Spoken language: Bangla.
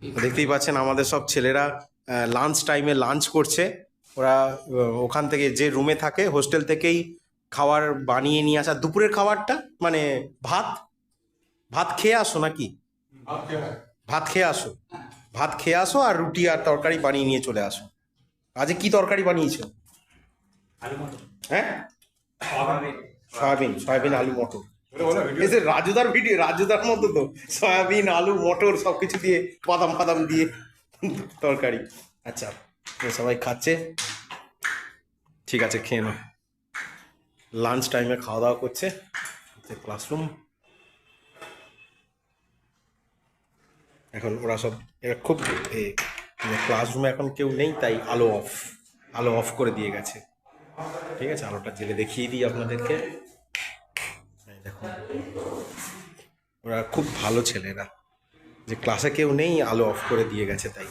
দেখতেই পাচ্ছেন আমাদের সব ছেলেরা লাঞ্চ টাইমে লাঞ্চ করছে। ওরা ওখান থেকে যে রুমে থাকে হোস্টেল থেকেই খাবার বানিয়ে নিয়ে আসা দুপুরের খাবারটা? মানে ভাত? ভাত খেয়ে আসো নাকি? ভাত খেয়ে আসো। ভাত খেয়ে আসো। আর রুটি আর তরকারি বানিয়ে নিয়ে চলে আসো। আজকে কি তরকারি বানিয়েছো? হ্যাঁ? সয়াবিন সয়াবিন আলু মটর। রাজুদার ভিডিও রাজুদার মতো তো। সয়াবিন, আলু, মটর সব কিছু দিয়ে, বাদাম ফাদাম দিয়ে তরকারি। আচ্ছা সবাই খাচ্ছে। ঠিক আছে, খেয়ে নাও। লাঞ্চ টাইমে খাওয়া দাওয়া করছে। ক্লাসরুম এখন ওরা সব, এরা খুব ক্লাসরুমে এখন কেউ নেই, তাই আলো অফ আলো অফ করে দিয়ে গেছে। ঠিক আছে, আলোটা জেলে দেখিয়ে দিই আপনাদেরকে। ওরা খুব ভালো ছেলেরা। যে ক্লাসে কেউ নেই আলো অফ করে দিয়ে গেছে তাই।